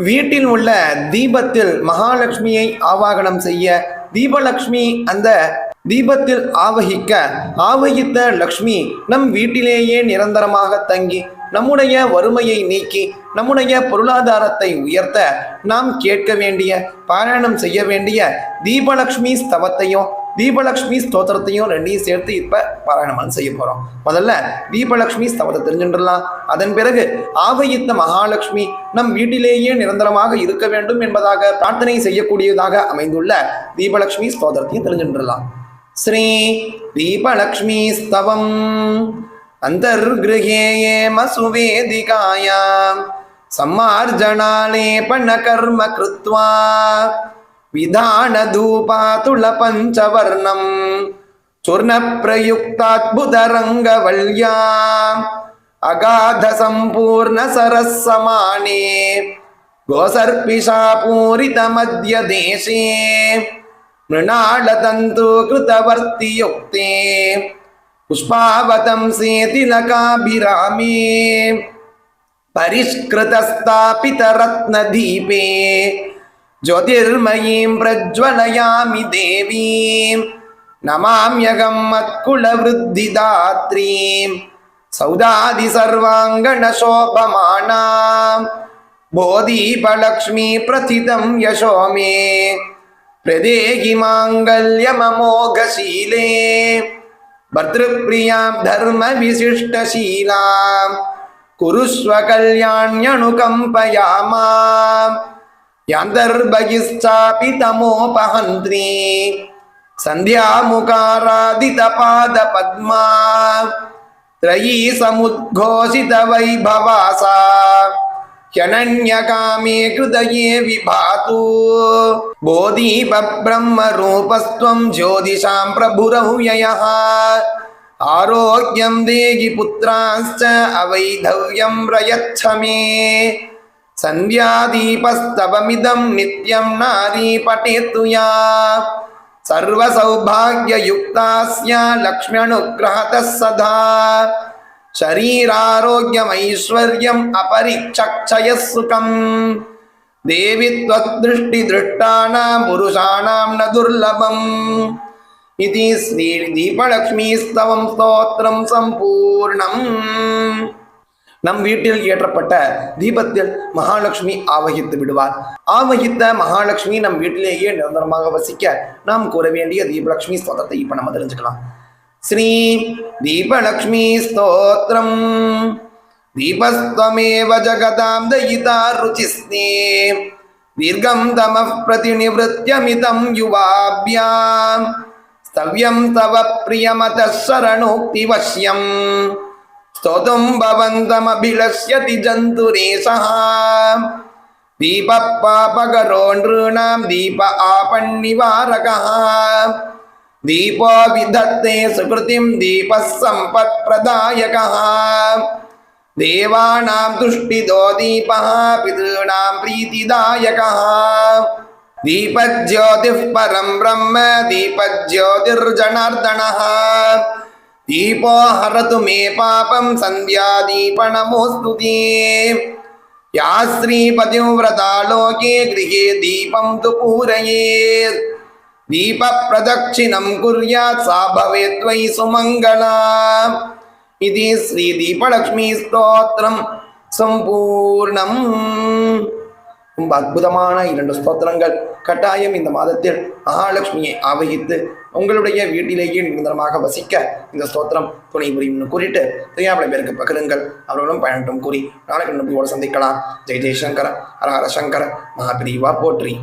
வீட்டில் உள்ள தீபத்தில் மகாலட்சுமியை ஆவாகனம் செய்ய தீபலட்சுமி அந்த தீபத்தில் ஆவகிக்க ஆவகித்த லக்ஷ்மி நம் வீட்டிலேயே நிரந்தரமாக தங்கி நம்முடைய வறுமையை நீக்கி நம்முடைய பொருளாதாரத்தை உயர்த்த நாம் கேட்க வேண்டிய பாராயணம் செய்ய வேண்டிய தீபலக்ஷ்மி ஸ்தவத்தையும் தீபலக்ஷ்மி ஸ்தோத்திரத்தையும் ரெண்டையும் சேர்த்து இப்போ பாராயணம் செய்ய போகிறோம் முதல்ல தீபலக்ஷ்மி ஸ்தவத்தை தெரிஞ்சுட்டுலாம் அதன் பிறகு ஆவயித்த மகாலட்சுமி நம் வீட்டிலேயே நிரந்தரமாக இருக்க வேண்டும் என்பதாக பிரார்த்தனை செய்யக்கூடியதாக அமைந்துள்ள தீபலக்ஷ்மி ஸ்தோத்திரத்தையும் தெரிஞ்சுட்டுலாம் ஸ்ரீ தீபலக்ஷ்மி ஸ்தவம். अन्तर्गृहे ये मसुवेदिकायां सम्मार्जनालेपनकर्म कृत्वा विधानधूपातुलपञ्चवर्णं चूर्णप्रयुक्ताद्भुतरङ्गवल्याम् अगाधसम्पूर्णसरस्समाने गोसर्पिशापूरितमध्यदेशे मृणालतन्तु कृतवर्तियुक्ते पुष्पावतंसे तिलकाभिरामे परिष्कृतस्थापितरत्नदीपे ज्योतिर्मयीं प्रज्वलयामि देवीं नमाम्यगं मत्कुलवृद्धिदात्रीं सौदादिसर्वाङ्गणशोभमानां बोधीपलक्ष्मी प्रथितं यशो मे प्रदेहि माङ्गल्यममोघशीले भर्तृप्रियाँ धर्मविशिष्टशीलां कुरुष्व कल्याण्यनुकम्पयामा यान्तर्बहिश्चापि तमोपहन्त्री सन्ध्यामुकारादितपादपद्मा त्रयी समुद्घोषितवैभवासा ह्यनन्यकामे हृदये विभातु बोधीपब्रह्मरूपस्त्वं ज्योतिषां प्रभुरव्ययः आरोग्यं देहि पुत्राश्च अवैधव्यं प्रयच्छ मे सन्ध्यादीपस्तवमिदं नित्यं नारी पठेतु या सर्वसौभाग्ययुक्तास्य लक्ष्म्यनुग्रहतः सदा ശരീരാരോഗ്യം ഐശ്വര്യം അപരിചക്ഷയ സുഖം ദേവി ത്വദൃഷ്ടി ദൃഷ്ടാണാം പുരുഷാണാം ന ദുർലഭം ഇതി ശ്രീ ദീപലക്ഷ്മി സ്തവം സ്തോത്രം സമ്പൂർണം நம் வீட்டில் ஏற்றப்பட்ட தீபத்தில் மகாலட்சுமி ஆவகித்து விடுவார். ஆவகித்த மகாலட்சுமி நம் வீட்டிலேயே நிரந்தரமாக வசிக்க நாம் கூற வேண்டிய தீபலட்சுமி ஸ்தோத்திரத்தை இப்போ நம்ம தெரிஞ்சுக்கலாம். श्री दीपलक्ष्मीस्तोत्रम् दीपस्त्वमेव जगतां दयिता रुचिस्ने दीर्घं तमः प्रतिनिवृत्यमितं युवाभ्यां स्तव्यं तव प्रियमतः शरणोक्तिवश्यं स्तोतुं भवन्तमभिलष्यति जन्तुरेशः दीपः पापकरो नृणां दीप आपन्निवारकः दीपो विधत्ते सुकृतिं दीपः सम्पत्प्रदायकः देवानां तुष्टिदो दीपः पितॄणां प्रीतिदायकः दीपज्योतिः परं ब्रह्म दीपज्योतिर्जनार्दनः दीपो हरतु मे पापं सन्ध्यादीपनमोऽस्तु ते या श्रीपतिव्रता लोके गृहे दीपं तु पूरयेत् दीपप्रदक्षिणं कुर्यात् सा भवेत् त्वयि सुमङ्गला इति श्रीदीपलक्ष्मीस्तोत्रं சம்பூர்ணம் ரொம்ப அற்புதமான இரண்டு ஸ்தோத்திரங்கள் கட்டாயம் இந்த மாதத்தில் மகாலட்சுமியை ஆவகித்து உங்களுடைய வீட்டிலேயே நிரந்தரமாக வசிக்க இந்த ஸ்தோத்திரம் துணை புரியும்னு கூறிட்டு தெரியாமலை பேருக்கு பகிருங்கள் அவர்களும் பயணட்டும் கூறி நாளைக்கு நம்பியோடு சந்திக்கலாம் ஜெய் ஜெய்சங்கர ஹர ஹர சங்கர மகாபிரிவா போற்றி